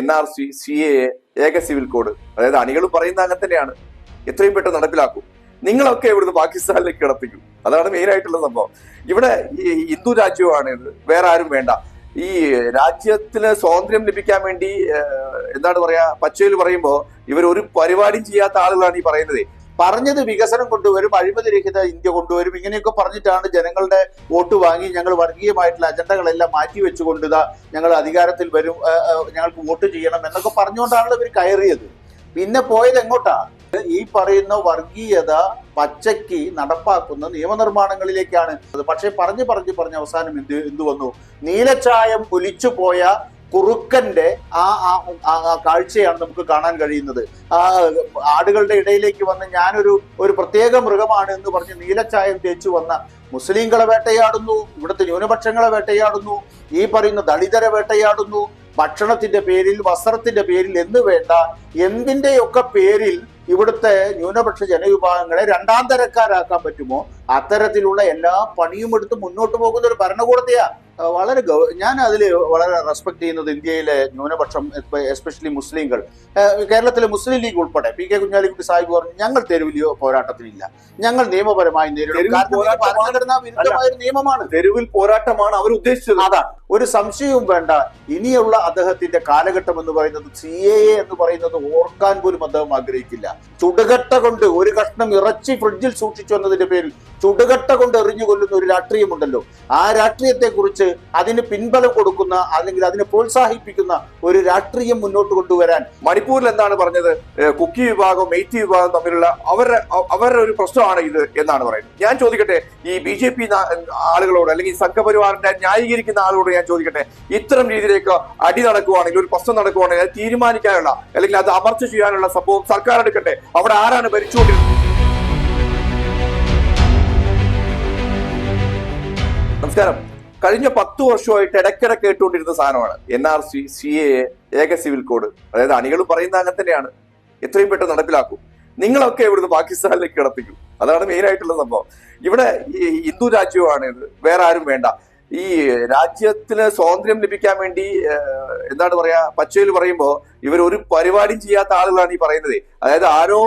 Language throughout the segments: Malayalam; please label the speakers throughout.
Speaker 1: N R C C A ഏക സിവിൽ കോഡ് അതായത് അണികൾ പറയുന്ന അങ്ങനെ തന്നെയാണ്. എത്രയും പെട്ടെന്ന് നടപ്പിലാക്കും. നിങ്ങളൊക്കെ ഇവിടുന്ന് പാകിസ്ഥാനിലേക്ക് കിടപ്പിക്കും. അതാണ് മെയിൻ ആയിട്ടുള്ള സംഭവം. ഇവിടെ ഈ ഹിന്ദു രാജ്യമാണ് ഇത്. വേറെ ആരും വേണ്ട. ഈ രാജ്യത്തിന് സ്വാതന്ത്ര്യം ലഭിക്കാൻ വേണ്ടി എന്താണ് പറയാ പച്ചയിൽ പറയുമ്പോ ഇവർ ഒരു പരിപാടിയും ചെയ്യാത്ത ആളുകളാണ് ഈ പറയുന്നത്.
Speaker 2: പറഞ്ഞത് വികസനം കൊണ്ടുവരും അഴിമതി രഹിത ഇന്ത്യ കൊണ്ടുവരും ഇങ്ങനെയൊക്കെ പറഞ്ഞിട്ടാണ് ജനങ്ങളുടെ വോട്ട് വാങ്ങി ഞങ്ങൾ വർഗീയമായിട്ടുള്ള അജണ്ടകളെല്ലാം മാറ്റി വെച്ചുകൊണ്ട് ഞങ്ങൾ അധികാരത്തിൽ വരും ഞങ്ങൾക്ക് വോട്ട് ചെയ്യണം എന്നൊക്കെ പറഞ്ഞുകൊണ്ടാണല്ലോ ഇവർ കയറിയത്. പിന്നെ പോയത് എങ്ങോട്ടാ? ഈ പറയുന്ന വർഗീയത പച്ചയ്ക്ക് നടപ്പാക്കുന്ന നിയമനിർമ്മാണങ്ങളിലേക്കാണ്. പക്ഷേ പറഞ്ഞു പറഞ്ഞു പറഞ്ഞ് അവസാനം എന്ത് എന്തു വന്നു? നീലച്ചായം ഒലിച്ചു പോയ കുറുക്കന്റെ ആ കാഴ്ചയാണ് നമുക്ക് കാണാൻ കഴിയുന്നത്. ആ ആടുകളുടെ ഇടയിലേക്ക് വന്ന് ഞാനൊരു ഒരു പ്രത്യേക മൃഗമാണ് എന്ന് പറഞ്ഞ് നീലച്ചായം തേച്ചു വന്ന മുസ്ലിങ്ങളെ വേട്ടയാടുന്നു ഇവിടുത്തെ ന്യൂനപക്ഷങ്ങളെ വേട്ടയാടുന്നു ഈ പറയുന്ന ദളിതരെ വേട്ടയാടുന്നു ഭക്ഷണത്തിന്റെ പേരിൽ വസ്ത്രത്തിന്റെ പേരിൽ എന്ന് വേണ്ട എന്തിന്റെയൊക്കെ പേരിൽ ഇവിടുത്തെ ന്യൂനപക്ഷ ജനവിഭാഗങ്ങളെ രണ്ടാം തരക്കാരാക്കാൻ പറ്റുമോ? അത്തരത്തിലുള്ള എല്ലാ പണിയും എടുത്ത് മുന്നോട്ട് പോകുന്ന ഒരു ഭരണകൂടത്തെയാ. വളരെ ഗൗ- ഞാൻ അതിൽ വളരെ റെസ്പെക്ട് ചെയ്യുന്നത് ഇന്ത്യയിലെ ന്യൂനപക്ഷം എസ്പെഷ്യലി മുസ്ലിങ്ങൾ കേരളത്തിലെ മുസ്ലിം ലീഗ് ഉൾപ്പെടെ പി കെ കുഞ്ഞാലിക്കുട്ടി സാഹിബ് പറഞ്ഞു ഞങ്ങൾ തെരുവിലിയോ പോരാട്ടത്തിനില്ല. ഞങ്ങൾ നിയമപരമായി നേരിടും. നിയമമാണ്.
Speaker 1: തെരുവിൽ പോരാട്ടമാണ് അവർ ഉദ്ദേശിച്ചത്.
Speaker 2: അതാണ് ഒരു സംശയവും വേണ്ട. ഇനിയുള്ള അദ്ദേഹത്തിന്റെ കാലഘട്ടം എന്ന് പറയുന്നത് സി എ എന്ന് പറയുന്നത് ഓർക്കാൻ പോലും അദ്ദേഹം ആഗ്രഹിക്കില്ല. ചുടുകട്ട കൊണ്ട് ഒരു കഷ്ണം ഇറച്ചി ഫ്രിഡ്ജിൽ സൂക്ഷിച്ചു എന്നതിന്റെ പേരിൽ ചുടുകട്ട കൊണ്ട് എറിഞ്ഞു കൊല്ലുന്ന ഒരു രാഷ്ട്രീയമുണ്ടല്ലോ. ആ രാഷ്ട്രീയത്തെ കുറിച്ച് അതിന് പിൻബലം കൊടുക്കുന്ന അല്ലെങ്കിൽ അതിനെ പ്രോത്സാഹിപ്പിക്കുന്ന ഒരു രാഷ്ട്രീയം മുന്നോട്ട് കൊണ്ടുവരാൻ
Speaker 1: മണിപ്പൂരിൽ എന്താണ് പറഞ്ഞത്? കുക്കി വിഭാഗം മെയ്റ്റി വിഭാഗം തമ്മിലുള്ള അവരുടെ അവരുടെ ഒരു പ്രശ്നമാണ് ഇത് എന്നാണ് പറയുന്നത്. ഞാൻ ചോദിക്കട്ടെ ഈ ബി ജെ പി ആളുകളോട് അല്ലെങ്കിൽ സംഘപരിവാറിന്റെ ന്യായീകരിക്കുന്ന ആളുകളോട് ഞാൻ ചോദിക്കട്ടെ ഇത്തരം രീതിയിലേക്ക് അടി നടക്കുവാണെങ്കിൽ ഒരു പ്രശ്നം നടക്കുവാണെങ്കിൽ അത് തീരുമാനിക്കാനുള്ള അല്ലെങ്കിൽ അത് അമർച്ച ചെയ്യാനുള്ള സംഭവം സർക്കാർ എടുക്കട്ടെ. അവിടെ ആരാണ് ഭരിച്ചുകൊണ്ടിരുന്നത്? നമസ്കാരം. കഴിഞ്ഞ പത്ത് വർഷമായിട്ട് ഇടയ്ക്കിടെ കേട്ടുകൊണ്ടിരുന്ന സാധനമാണ്. N R C C A ഏക സിവിൽ കോഡ്. അതായത് അണികൾ പറയുന്ന അങ്ങനെ തന്നെയാണ്. എത്രയും പെട്ടെന്ന് നടപ്പിലാക്കും. നിങ്ങളൊക്കെ ഇവിടുന്ന് പാകിസ്ഥാനിലേക്ക് കിടപ്പിക്കും അതാണ് മെയിൻ ആയിട്ടുള്ള സംഭവം. ഇവിടെ ഈ ഹിന്ദു രാജ്യമാണ് ഇത് വേറെ ആരും വേണ്ട. ഈ രാജ്യത്തിന് സ്വാതന്ത്ര്യം ലഭിക്കാൻ വേണ്ടി എന്താണ് പറയാ പച്ചയിൽ പറയുമ്പോ ഇവർ ഒരു പരിപാടിയും ചെയ്യാത്ത ആളുകളാണ് ഈ പറയുന്നത്. അതായത് ആരോ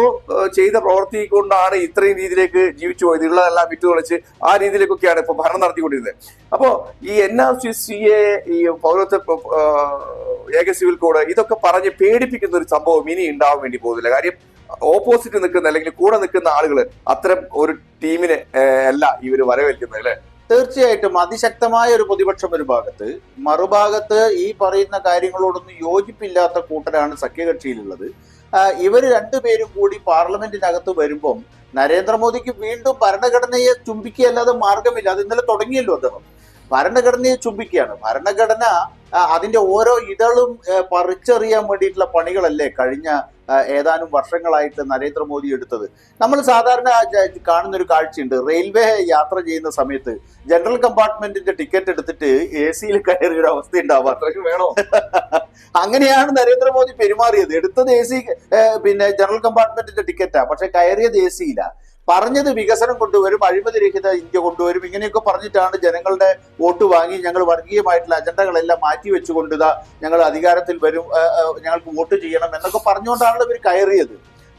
Speaker 1: ചെയ്ത പ്രവർത്തി കൊണ്ടാണ് ഇത്രയും രീതിയിലേക്ക് ജീവിച്ചു പോയത്. ഉള്ളതെല്ലാം വിറ്റ് തുളച്ച് ആ രീതിയിലേക്കൊക്കെയാണ് ഇപ്പൊ ഭരണം നടത്തിക്കൊണ്ടിരുന്നത്. അപ്പോ ഈ N R C C A ഈ പൗരത്വ ഏക സിവിൽ കോഡ് ഇതൊക്കെ പറഞ്ഞ് പേടിപ്പിക്കുന്ന ഒരു സംഭവം ഇനി ഉണ്ടാവാൻ വേണ്ടി പോകുന്നില്ല. കാര്യം ഓപ്പോസിറ്റ് നിൽക്കുന്ന അല്ലെങ്കിൽ കൂടെ നിൽക്കുന്ന ആളുകൾ അത്തരം ഒരു ടീമിനെ അല്ല ഇവർ വരവേൽക്കുന്നത് അല്ലെ?
Speaker 2: തീർച്ചയായിട്ടും അതിശക്തമായ ഒരു പ്രതിപക്ഷം ഒരു ഭാഗത്ത് മറുഭാഗത്ത് ഈ പറയുന്ന കാര്യങ്ങളോടൊന്നും യോജിപ്പില്ലാത്ത കൂട്ടരാണ് സഖ്യകക്ഷിയിലുള്ളത്. ഇവർ രണ്ടുപേരും കൂടി പാർലമെന്റിനകത്ത് വരുമ്പം നരേന്ദ്രമോദിക്ക് വീണ്ടും ഭരണഘടനയെ ചുംബിക്കുകയല്ലാതെ മാർഗമില്ല. അത് ഇന്നലെ തുടങ്ങിയല്ലോ അദ്ദേഹം. ഭരണഘടനയെ ചുംബിക്കുകയാണ്. ഭരണഘടന അതിന്റെ ഓരോ ഇതളും പറിച്ചറിയാൻ വേണ്ടിയിട്ടുള്ള പണികളല്ലേ കഴിഞ്ഞ ഏതാനും വർഷങ്ങളായിട്ട് നരേന്ദ്രമോദി എടുത്തത്. നമ്മൾ സാധാരണ കാണുന്നൊരു കാണുന്ന ഒരു കാഴ്ചയുണ്ട്. റെയിൽവേ യാത്ര ചെയ്യുന്ന സമയത്ത് ജനറൽ കമ്പാർട്ട്മെന്റിന്റെ ടിക്കറ്റ് എടുത്തിട്ട് എ സിയിൽ കയറിയ ഒരു അവസ്ഥ ഉണ്ടാവും
Speaker 1: അത്രയ്ക്ക് വേണോ?
Speaker 2: അങ്ങനെയാണ് നരേന്ദ്രമോദി പെരുമാറിയത്. എടുത്തത് എ സി പിന്നെ ജനറൽ കമ്പാർട്ട്മെന്റിന്റെ ടിക്കറ്റാ. പക്ഷെ കയറിയത് എ സിയില്ല പറഞ്ഞത് വികസനം കൊണ്ടുവരും അഴിമതി രഹിത ഇന്ത്യ കൊണ്ടുവരും ഇങ്ങനെയൊക്കെ പറഞ്ഞിട്ടാണ് ജനങ്ങളുടെ വോട്ട് വാങ്ങി ഞങ്ങൾ വർഗീയമായിട്ടുള്ള അജണ്ടകളെല്ലാം മാറ്റി വെച്ചുകൊണ്ട് ഞങ്ങൾ അധികാരത്തിൽ വരും ഞങ്ങൾക്ക് വോട്ട് ചെയ്യണം എന്നൊക്കെ പറഞ്ഞുകൊണ്ടാണല്ലോ ഇവർ കയറിയത്.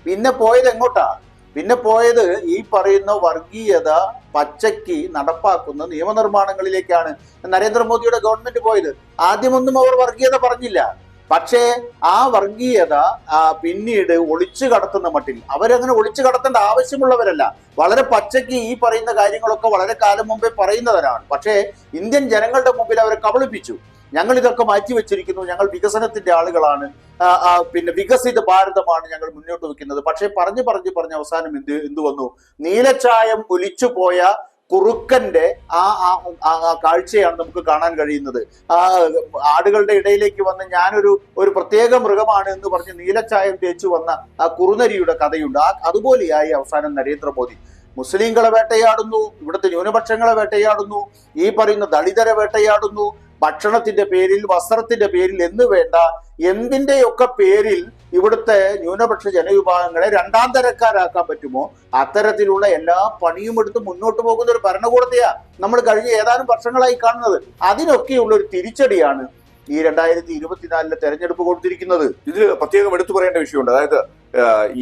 Speaker 2: പിന്നെ പോയത് എങ്ങോട്ടാ? പിന്നെ പോയത് ഈ പറയുന്ന വർഗീയത പച്ചയ്ക്ക് നടപ്പാക്കുന്ന നിയമനിർമ്മാണങ്ങളിലേക്കാണ്. നരേന്ദ്രമോദിയുടെ ഗവൺമെന്റ് പോയത്. ആദ്യമൊന്നും അവർ വർഗീയത പറഞ്ഞില്ല. പക്ഷേ ആ വർഗീയത പിന്നീട് ഒളിച്ചു കടത്തുന്ന മട്ടിൽ അവരങ്ങനെ ഒളിച്ചു കടത്തേണ്ട ആവശ്യമുള്ളവരല്ല. വളരെ പച്ചയ്ക്ക് ഈ പറയുന്ന കാര്യങ്ങളൊക്കെ വളരെ കാലം മുമ്പേ പറയുന്നവരാണ്. പക്ഷേ ഇന്ത്യൻ ജനങ്ങളുടെ മുമ്പിൽ അവരെ കബളിപ്പിച്ചു. ഞങ്ങൾ ഇതൊക്കെ മാറ്റി വെച്ചിരിക്കുന്നു. ഞങ്ങൾ വികസനത്തിന്റെ ആളുകളാണ്. പിന്നെ വികസിത ഭാരതമാണ് ഞങ്ങൾ മുന്നോട്ട് വെക്കുന്നത്. പക്ഷേ പറഞ്ഞു പറഞ്ഞു പറഞ്ഞ് അവസാനം എന്ത് എന്ത് വന്നു? നീലച്ചായം ഒലിച്ചു പോയ കുറുക്കന്റെ ആ കാഴ്ചയാണ് നമുക്ക് കാണാൻ കഴിയുന്നത്. ആ ആടുകളുടെ ഇടയിലേക്ക് വന്ന് ഞാനൊരു ഒരു പ്രത്യേക മൃഗമാണ് എന്ന് പറഞ്ഞ് നീലച്ചായം തേച്ചു വന്ന ആ കുറുനരിയുടെ കഥയുണ്ട്. ആ അതുപോലെയായി അവസാനം നരേന്ദ്രമോദി. മുസ്ലിങ്ങളെ വേട്ടയാടുന്നു ഇവിടുത്തെ ന്യൂനപക്ഷങ്ങളെ വേട്ടയാടുന്നു ഈ പറയുന്ന ദളിതരെ വേട്ടയാടുന്നു ഭക്ഷണത്തിന്റെ പേരിൽ വസ്ത്രത്തിന്റെ പേരിൽ എന്ന് വേണ്ട എന്തിന്റെയൊക്കെ പേരിൽ ഇവിടുത്തെ ന്യൂനപക്ഷ ജനവിഭാഗങ്ങളെ രണ്ടാം തരക്കാരാക്കാൻ പറ്റുമോ? അത്തരത്തിലുള്ള എല്ലാ പണിയും എടുത്ത് മുന്നോട്ട് പോകുന്ന ഒരു ഭരണകൂടത്തെയാ നമ്മൾ കഴിഞ്ഞ ഏതാനും വർഷങ്ങളായി കാണുന്നത്. അതിനൊക്കെയുള്ള ഒരു തിരിച്ചടിയാണ് ഈ രണ്ടായിരത്തി ഇരുപത്തിനാലിലെ തെരഞ്ഞെടുപ്പ് കൊടുത്തിരിക്കുന്നത്.
Speaker 1: ഇതിൽ പ്രത്യേകം എടുത്തു പറയേണ്ട വിഷയമുണ്ട്. അതായത്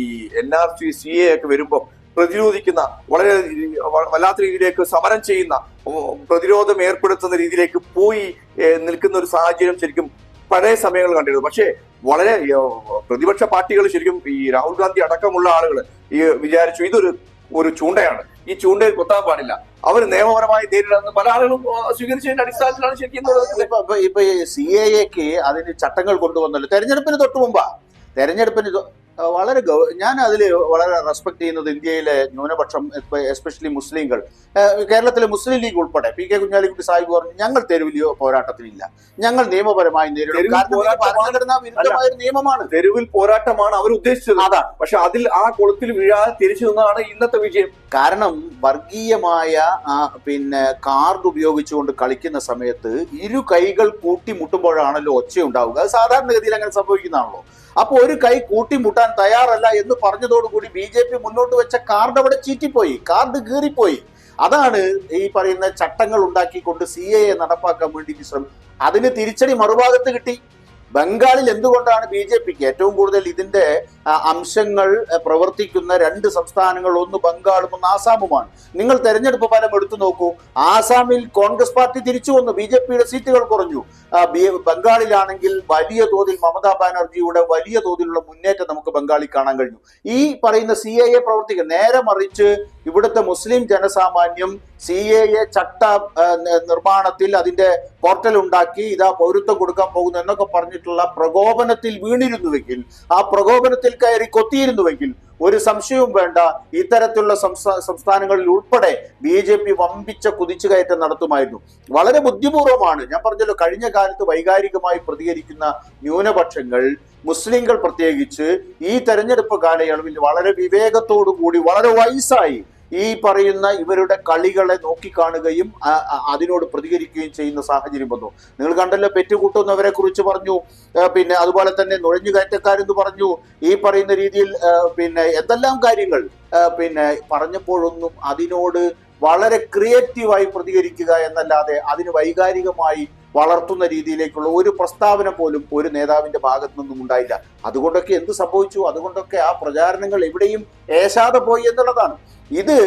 Speaker 1: ഈ N R C C A ഒക്കെ വരുമ്പോൾ പ്രതിരോധിക്കുന്ന വളരെ വല്ലാത്ത രീതിയിലേക്ക് സമരം ചെയ്യുന്ന പ്രതിരോധം ഏർപ്പെടുത്തുന്ന രീതിയിലേക്ക് പോയി നിൽക്കുന്ന ഒരു സാഹചര്യം ശരിക്കും പഴയ സമയങ്ങൾ കണ്ടിരുന്നു. പക്ഷേ വളരെ പ്രതിപക്ഷ പാർട്ടികൾ ശരിക്കും ഈ രാഹുൽ ഗാന്ധി അടക്കമുള്ള ആളുകൾ ഈ വിചാരിച്ചു ഇതൊരു ഒരു ചൂണ്ടയാണ്. ഈ ചൂണ്ടയിൽ കൊത്താൻ പാടില്ല. അവർ നിയമപരമായി നേരിടാന്ന് പല ആളുകളും സ്വീകരിച്ചതിന്റെ അടിസ്ഥാനത്തിലാണ് ശരിക്കും
Speaker 2: ഇപ്പൊ സി എ എക്ക് അതിന് ചട്ടങ്ങൾ കൊണ്ടുവന്നല്ലോ. തെരഞ്ഞെടുപ്പിന് തൊട്ട് മുമ്പാ. തെരഞ്ഞെടുപ്പിന് വളരെ ഗൗ- ഞാൻ അതിൽ വളരെ റെസ്പെക്ട് ചെയ്യുന്നത് ഇന്ത്യയിലെ ന്യൂനപക്ഷം എസ്പെഷ്യലി മുസ്ലിങ്ങൾ കേരളത്തിലെ മുസ്ലിം ലീഗ് ഉൾപ്പെടെ പി കെ കുഞ്ഞാലിക്കുട്ടി സാഹിബ് പറഞ്ഞു ഞങ്ങൾ തെരുവിലെയോ പോരാട്ടത്തിനില്ല ഞങ്ങൾ നിയമപരമായി നേരിടും. നിയമമാണ്.
Speaker 1: തെരുവിൽ പോരാട്ടമാണ് അവർ ഉദ്ദേശിച്ചത്.
Speaker 2: അതാണ്.
Speaker 1: പക്ഷെ അതിൽ ആ കുളത്തിൽ വീഴാതെ തിരിച്ചു നിന്നതാണ് ഇന്നത്തെ വിജയം.
Speaker 2: കാരണം വർഗീയമായ ആ, പിന്നെ കാർഡ് ഉപയോഗിച്ചുകൊണ്ട് കളിക്കുന്ന സമയത്ത് ഇരു കൈകൾ കൂട്ടിമുട്ടുമ്പോഴാണല്ലോ ഒച്ചയുണ്ടാവുക. അത് സാധാരണഗതിയിൽ അങ്ങനെ സംഭവിക്കുന്നതാണല്ലോ. അപ്പൊ ഒരു കൈ കൂട്ടിമുട്ടാൻ തയ്യാറല്ല എന്ന് പറഞ്ഞതോടുകൂടി ബി ജെ പി മുന്നോട്ട് വെച്ച കാർഡ് അവിടെ ചീറ്റിപ്പോയി. കാർഡ് കീറിപ്പോയി. അതാണ് ഈ പറയുന്ന ചട്ടങ്ങൾ ഉണ്ടാക്കിക്കൊണ്ട് സി എ നടപ്പാക്കാൻ വേണ്ടി ശ്രമം അതിന് തിരിച്ചടി മറുഭാഗത്ത് കിട്ടി. ബംഗാളിൽ എന്തുകൊണ്ടാണ് ബി ജെ പിക്ക് ഏറ്റവും കൂടുതൽ ഇതിന്റെ അംശങ്ങൾ പ്രവർത്തിക്കുന്ന രണ്ട് സംസ്ഥാനങ്ങൾ ഒന്ന് ബംഗാളും ഒന്ന് ആസാമുമാണ്. നിങ്ങൾ തെരഞ്ഞെടുപ്പ് ഫലം എടുത്തു നോക്കൂ. ആസാമിൽ കോൺഗ്രസ് പാർട്ടി തിരിച്ചു വന്നു ബി ജെ പിയുടെ സീറ്റുകൾ കുറഞ്ഞു. ബംഗാളിലാണെങ്കിൽ വലിയ തോതിൽ മമതാ ബാനർജിയുടെ വലിയ തോതിലുള്ള മുന്നേറ്റം നമുക്ക് ബംഗാളിൽ കാണാൻ കഴിഞ്ഞു. ഈ പറയുന്ന സി ഐ എ പ്രവർത്തിക്കുക നേരെ മറിച്ച് ഇവിടുത്തെ മുസ്ലിം ജനസാമാന്യം സി എ എ ചട്ട നിർമ്മാണത്തിൽ അതിന്റെ പോർട്ടൽ ഉണ്ടാക്കി ഇതാ പൗരത്വം കൊടുക്കാൻ പോകുന്നു എന്നൊക്കെ പറഞ്ഞിട്ടുള്ള പ്രകോപനത്തിൽ വീണിരുന്നുവെങ്കിൽ ആ പ്രകോപനത്തിൽ കയറി കൊത്തിയിരുന്നുവെങ്കിൽ ഒരു സംശയവും വേണ്ട. ഇത്തരത്തിലുള്ള സംസ്ഥാ- സംസ്ഥാനങ്ങളിൽ ഉൾപ്പെടെ ബി ജെ പി വമ്പിച്ച കുതിച്ചുകയറ്റം നടത്തുമായിരുന്നു. വളരെ ബുദ്ധിപൂർവമാണ്. ഞാൻ പറഞ്ഞല്ലോ കഴിഞ്ഞ കാലത്ത് വൈകാരികമായി പ്രതികരിക്കുന്ന ന്യൂനപക്ഷങ്ങൾ മുസ്ലിങ്ങൾ പ്രത്യേകിച്ച് ഈ തെരഞ്ഞെടുപ്പ് കാലയളവിൽ വളരെ വിവേകത്തോടു കൂടി വളരെ വയസ്സായി ഈ പറയുന്ന ഇവരുടെ കളികളെ നോക്കിക്കാണുകയും അതിനോട് പ്രതികരിക്കുകയും ചെയ്യുന്ന സാഹചര്യം വന്നു. നിങ്ങൾ കണ്ടല്ലോ പെറ്റുകൂട്ടുന്നവരെ കുറിച്ച് പറഞ്ഞു പിന്നെ അതുപോലെ തന്നെ നുഴഞ്ഞു കയറ്റക്കാരെന്ന് പറഞ്ഞു ഈ പറയുന്ന രീതിയിൽ പിന്നെ എന്തെല്ലാം കാര്യങ്ങൾ പിന്നെ പറഞ്ഞപ്പോഴൊന്നും അതിനോട് വളരെ ക്രിയേറ്റീവായി പ്രതികരിക്കുക എന്നല്ലാതെ അതിന് വൈകാരികമായി വളർത്തുന്ന രീതിയിലേക്കുള്ള ഒരു പ്രസ്താവന പോലും ഒരു നേതാവിന്റെ ഭാഗത്തു നിന്നും ഉണ്ടായില്ല. അതുകൊണ്ടൊക്കെ എന്ത് സംഭവിച്ചു? അതുകൊണ്ടൊക്കെ ആ പ്രചാരണങ്ങൾ എവിടെയും ഏശാതെ പോയി എന്നുള്ളതാണ്. ഇത്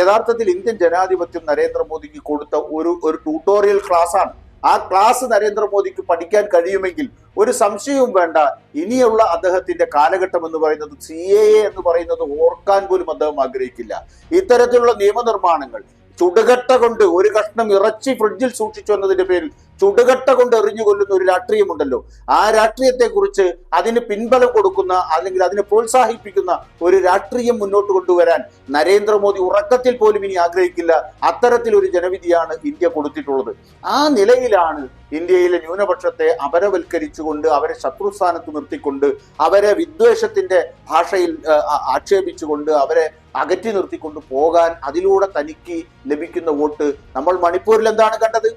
Speaker 2: യഥാർത്ഥത്തിൽ ഇന്ത്യൻ ജനാധിപത്യം നരേന്ദ്രമോദിക്ക് കൊടുത്ത ഒരു ഒരു ട്യൂട്ടോറിയൽ ക്ലാസ് ആണ്. ആ ക്ലാസ് നരേന്ദ്രമോദിക്ക് പഠിക്കാൻ കഴിയുമെങ്കിൽ ഒരു സംശയവും വേണ്ട. ഇനിയുള്ള അദ്ദേഹത്തിന്റെ കാലഘട്ടം എന്ന് പറയുന്നത് സി എ എ എന്ന് പറയുന്നത് ഓർക്കാൻ പോലും അദ്ദേഹം ആഗ്രഹിക്കില്ല. ഇത്തരത്തിലുള്ള നിയമനിർമ്മാണങ്ങൾ ചുടുകട്ട കൊണ്ട് ഒരു കഷ്ണം ഇറച്ചി ഫ്രിഡ്ജിൽ സൂക്ഷിച്ചു എന്നതിന്റെ പേരിൽ ചുടുകട്ട കൊണ്ട് എറിഞ്ഞു കൊല്ലുന്ന ഒരു രാഷ്ട്രീയമുണ്ടല്ലോ. ആ രാഷ്ട്രീയത്തെ കുറിച്ച് അതിന് പിൻബലം കൊടുക്കുന്ന അല്ലെങ്കിൽ അതിനെ പ്രോത്സാഹിപ്പിക്കുന്ന ഒരു രാഷ്ട്രീയം മുന്നോട്ട് കൊണ്ടുവരാൻ നരേന്ദ്രമോദി ഉറക്കത്തിൽ പോലും ഇനി ആഗ്രഹിക്കില്ല. അത്തരത്തിൽ ഒരു ജനവിധിയാണ് ഇന്ത്യ കൊടുത്തിട്ടുള്ളത്. ആ നിലയിലാണ് ഇന്ത്യയിലെ ന്യൂനപക്ഷത്തെ അപരവൽക്കരിച്ചുകൊണ്ട് അവരെ ശത്രുസ്ഥാനത്ത് നിർത്തിക്കൊണ്ട് അവരെ വിദ്വേഷത്തിന്റെ ഭാഷയിൽ ആക്ഷേപിച്ചുകൊണ്ട് അവരെ അകറ്റി നിർത്തിക്കൊണ്ട് പോകാൻ അതിലൂടെ തനിക്ക് ലഭിക്കുന്ന വോട്ട് നമ്മൾ മണിപ്പൂരിൽ എന്താണ് കണ്ടത്?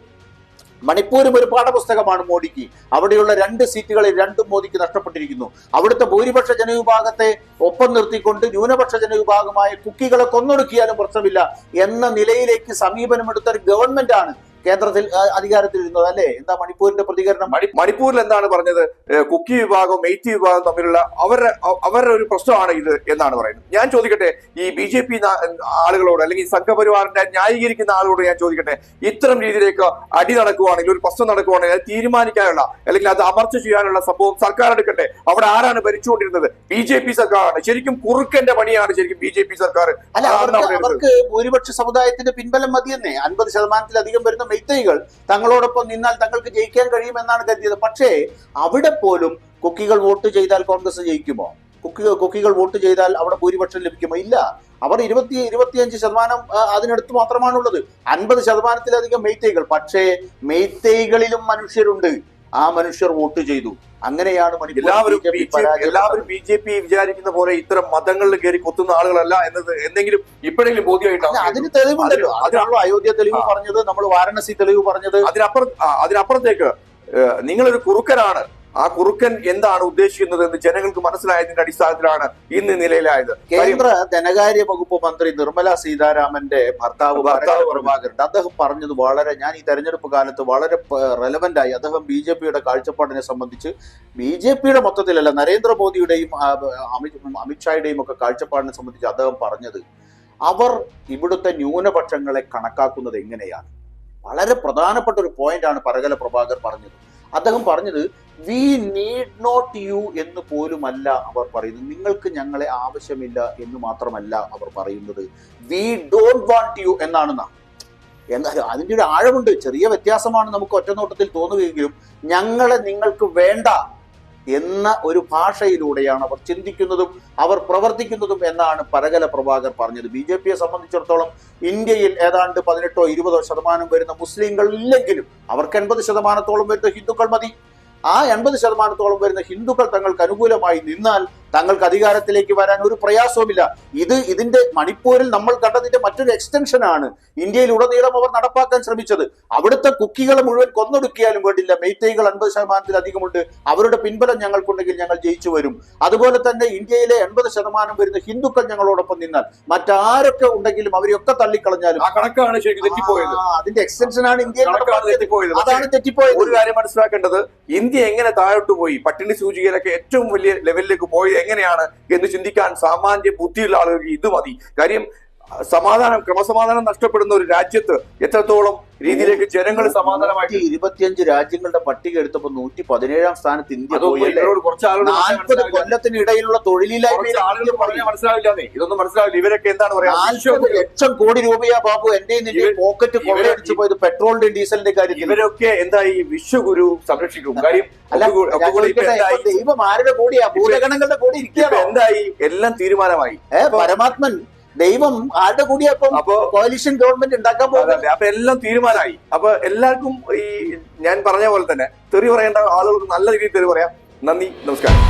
Speaker 2: മണിപ്പൂരും ഒരു പാഠപുസ്തകമാണ് മോഡിക്ക് അവിടെയുള്ള രണ്ട് സീറ്റുകളിൽ രണ്ടും മോദിക്ക് നഷ്ടപ്പെട്ടിരിക്കുന്നു. അവിടുത്തെ ഭൂരിപക്ഷ ജനവിഭാഗത്തെ ഒപ്പം നിർത്തിക്കൊണ്ട് ന്യൂനപക്ഷ ജനവിഭാഗമായ കുക്കികളെ കൊന്നൊടുക്കിയാലും പ്രശ്നമില്ല എന്ന നിലയിലേക്ക് സമീപനമെടുത്ത ഒരു ഗവൺമെന്റ് ആണ് കേന്ദ്രത്തിൽ അധികാരത്തിൽ അധികാരത്തിലിരുന്നത് അല്ലേ? എന്താ മണിപ്പൂരിന്റെ പ്രതികരണം?
Speaker 1: മണിപ്പൂരിൽ എന്താണ് പറഞ്ഞത്? കുക്കി വിഭാഗവും മെയ്റ്റി വിഭാഗവും തമ്മിലുള്ള അവരുടെ അവരുടെ ഒരു പ്രശ്നമാണ് ഇത് എന്നാണ് പറയുന്നത്. ഞാൻ ചോദിക്കട്ടെ ഈ ബി ജെ പി ആളുകളോട് അല്ലെങ്കിൽ സംഘപരിവാറിന്റെ ന്യായീകരിക്കുന്ന ആളുകളോട് ഞാൻ ചോദിക്കട്ടെ ഇത്തരം രീതിയിലേക്ക് അടി നടക്കുവാണെങ്കിൽ ഒരു പ്രശ്നം നടക്കുവാണെങ്കിൽ അത് തീരുമാനിക്കാനുള്ള അല്ലെങ്കിൽ അത് അമർച്ച ചെയ്യാനുള്ള സംഭവം സർക്കാർ എടുക്കട്ടെ. അവിടെ ആരാണ് ഭരിച്ചുകൊണ്ടിരുന്നത്? ബി ജെ പി സർക്കാരാണ്. ശരിക്കും കുറുക്കന്റെ പണിയാണ് ശരിക്കും ബി ജെ പി സർക്കാർ
Speaker 2: അല്ല അവർക്ക് ഭൂരിപക്ഷ സമുദായത്തിന്റെ പിൻബലം മതിയെന്നേ. അൻപത് ശതമാനത്തിലധികം വരുന്ന മെയ്ത്തൈകൾ തങ്ങളോടൊപ്പം നിന്നാൽ തങ്ങൾക്ക് ജയിക്കാൻ കഴിയുമെന്നാണ് കരുതിയത്. പക്ഷേ അവിടെ പോലും കുക്കികൾ വോട്ട് ചെയ്താൽ കോൺഗ്രസ് ജയിക്കുമോ? കുക്കി കുക്കികൾ വോട്ട് ചെയ്താൽ അവിടെ ഭൂരിപക്ഷം ലഭിക്കുമോ? ഇല്ല. അവർ ഇരുപത്തി ഇരുപത്തിയഞ്ച് ശതമാനം അതിനടുത്ത് മാത്രമാണുള്ളത്. അൻപത് ശതമാനത്തിലധികം മെയ്ത്തൈകൾ പക്ഷേ മെയ്ത്തൈകളിലും മനുഷ്യരുണ്ട്. ആ മനുഷ്യർ വോട്ട് ചെയ്തു. അങ്ങനെയാണ്
Speaker 1: എല്ലാവരും ബി ജെ പി എല്ലാവരും ബി ജെ പി വിചാരിക്കുന്ന പോലെ ഇത്തരം മതങ്ങളിൽ കയറി കൊത്തുന്ന ആളുകളല്ല എന്നത് എന്തെങ്കിലും ഇപ്പോഴെങ്കിലും
Speaker 2: ബോധ്യമായിട്ടോ
Speaker 1: ബോധ്യമായിട്ടാണ്
Speaker 2: അതിന് തെളിവുണ്ടല്ലോ.
Speaker 1: അതിനുള്ള
Speaker 2: അതിനാണല്ലോ അയോധ്യ തെളിവ്. പറഞ്ഞത് നമ്മൾ വാരണസി തെളിവ് പറഞ്ഞത്.
Speaker 1: അതിനപ്പുറം അതിനപ്പുറത്തേക്ക് നിങ്ങളൊരു കുറുക്കനാണ്. ആ കുറുക്കൻ എന്താണ് ഉദ്ദേശിക്കുന്നത് എന്ന് ജനങ്ങൾക്ക് മനസ്സിലായതിന്റെ അടിസ്ഥാനത്തിലാണ് ഇന്ന് നിലയിലായത്.
Speaker 2: കേന്ദ്ര ധനകാര്യ വകുപ്പ് മന്ത്രി നിർമ്മല സീതാരാമന്റെ ഭർത്താവ്
Speaker 1: ഭർത്താവ്
Speaker 2: പ്രഭാകരൻ. അദ്ദേഹം പറഞ്ഞത് വളരെ ഞാൻ ഈ തെരഞ്ഞെടുപ്പ് കാലത്ത് വളരെ റെലവെന്റ് ആയി. അദ്ദേഹം ബി ജെ പിയുടെ കാഴ്ചപ്പാടിനെ സംബന്ധിച്ച് ബി ജെ പിയുടെ മൊത്തത്തിലല്ല നരേന്ദ്രമോദിയുടെയും അമിത് അമിത്ഷായുടെയും ഒക്കെ കാഴ്ചപ്പാടിനെ സംബന്ധിച്ച് അദ്ദേഹം പറഞ്ഞത് അവർ ഇവിടുത്തെ ന്യൂനപക്ഷങ്ങളെ കണക്കാക്കുന്നത് എങ്ങനെയാണ്? വളരെ പ്രധാനപ്പെട്ട ഒരു പോയിന്റ് ആണ് പരകല പ്രഭാകർ പറഞ്ഞത്. അദ്ദേഹം പറഞ്ഞത് വി നീഡ് നോട്ട് യു എന്ന് പോലുമല്ല അവർ പറയുന്നത്. നിങ്ങൾക്ക് ഞങ്ങളെ ആവശ്യമില്ല എന്ന് മാത്രമല്ല അവർ പറയുന്നത്. വി ഡോണ്ട് വാണ്ട് യു എന്നാണ് നാം. എന്നാൽ അതിന്റെ ഒരു ആഴമുണ്ട് ചെറിയ വ്യത്യാസമാണ് നമുക്ക് ഒറ്റനോട്ടത്തിൽ തോന്നുകയെങ്കിലും ഞങ്ങളെ നിങ്ങൾക്ക് വേണ്ട എന്ന ഒരു ഭാഷയിലൂടെയാണ് അവർ ചിന്തിക്കുന്നതും അവർ പ്രവർത്തിക്കുന്നതും എന്നാണ് പരകല പ്രഭാകർ പറഞ്ഞത്. ബി ജെ പിയെ സംബന്ധിച്ചിടത്തോളം ഇന്ത്യയിൽ ഏതാണ്ട് പതിനെട്ടോ ഇരുപതോ ശതമാനം വരുന്ന മുസ്ലിങ്ങൾ ഇല്ലെങ്കിലും അവർക്ക് എൺപത് ശതമാനത്തോളം വരുന്ന ഹിന്ദുക്കൾ മതി. ആ എൺപത് ശതമാനത്തോളം വരുന്ന ഹിന്ദുക്കൾ തങ്ങൾക്ക് അനുകൂലമായി നിന്നാൽ തങ്ങൾക്ക് അധികാരത്തിലേക്ക് വരാൻ ഒരു പ്രയാസവുമില്ല. ഇത് ഇതിന്റെ മണിപ്പൂരിൽ നമ്മൾ കണ്ടതിന്റെ മറ്റൊരു എക്സ്റ്റൻഷൻ ആണ്. ഇന്ത്യയിൽ ഉടനീളം അവർ നടപ്പാക്കാൻ ശ്രമിച്ചത്. അവിടുത്തെ കുക്കികളെ മുഴുവൻ കൊന്നൊടുക്കിയാലും വേണ്ടില്ല. മെയ്തൈകൾ അൻപത് ശതമാനത്തിലധികമുണ്ട് അവരുടെ പിൻബലം ഞങ്ങൾക്കുണ്ടെങ്കിൽ ഞങ്ങൾ ജയിച്ചു വരും. അതുപോലെ തന്നെ ഇന്ത്യയിലെ എൺപത് ശതമാനം വരുന്ന ഹിന്ദുക്കൾ ഞങ്ങളോടൊപ്പം നിന്നാൽ മറ്റാരൊക്കെ ഉണ്ടെങ്കിലും അവരെയൊക്കെ തള്ളിക്കളഞ്ഞാലും
Speaker 1: ആ കണക്കാണ് ശരിക്കും തെറ്റിപ്പോയത്.
Speaker 2: അതിന്റെ എക്സ്റ്റൻഷൻ ആണ് ഇന്ത്യയിൽ.
Speaker 1: തെറ്റിപ്പോയത്.
Speaker 2: അതാണ് തെറ്റിപ്പോയത്.
Speaker 1: ഒരു കാര്യം മനസ്സിലാക്കേണ്ടത് ഇന്ത്യ എങ്ങനെ താഴോട്ട് പോയി? പട്ടിണി സൂചികയിലൊക്കെ ഏറ്റവും വലിയ ലെവലിലേക്ക് പോയത് എങ്ങനെയാണ് എന്ന് ചിന്തിക്കാൻ സാമാന്യ ബുദ്ധിയുള്ള ആളുകൾക്ക് ഇത് മതി. കാര്യം സമാധാനം ക്രമസമാധാനം നഷ്ടപ്പെടുന്ന ഒരു രാജ്യത്ത് എത്രത്തോളം രീതിയിലേക്ക് ജനങ്ങൾ സമാധാനമായിട്ട്
Speaker 2: ഇരുപത്തിയഞ്ച് രാജ്യങ്ങളുടെ പട്ടിക എടുത്തപ്പോ നൂറ്റി പതിനേഴാം സ്ഥാനത്ത് ഇന്ത്യ നാൽപ്പത് കൊല്ലത്തിനിടയിലുള്ള തൊഴിലില്ലായ്മ
Speaker 1: കുറച്ച് ആളുകൾ പറഞ്ഞാൽ മനസ്സിലാവില്ലാന്നേ ഇതൊന്നും മനസ്സിലാവില്ല. ഇവരൊക്കെ എന്താണ്
Speaker 2: പറയുക ലക്ഷം കോടി രൂപയാ ബാബു എന്റെ പോക്കറ്റ് കൊള്ളയടിച്ചു പോയത് പെട്രോളിന്റെ ഡീസലിന്റെ കാര്യത്തിൽ.
Speaker 1: ഇവരൊക്കെ എന്താ ഈ വിശ്വഗുരു സംരക്ഷിക്കും. കാര്യം?
Speaker 2: ദൈവം ആരുടെ കൂടിയാ? ഭൂതഗണങ്ങളുടെ കൂടി ഇരിക്കുക
Speaker 1: എന്തായി? എല്ലാം തീരുമാനമായി.
Speaker 2: പരമാത്മൻ ദൈവം ആരുടെ കൂടിയാ ഇപ്പം
Speaker 1: അപ്പോ
Speaker 2: കോalition ഗവൺമെന്റ് ഉണ്ടാക്കാൻ പോകുന്നത്.
Speaker 1: അപ്പൊ എല്ലാം തീരുമാനമായി. അപ്പൊ എല്ലാവർക്കും ഈ ഞാൻ പറഞ്ഞ പോലെ തന്നെ തെറി പറയേണ്ട ആളുകൾക്ക് നല്ല രീതിയിൽ തെറി പറയാം. നന്ദി നമസ്കാരം.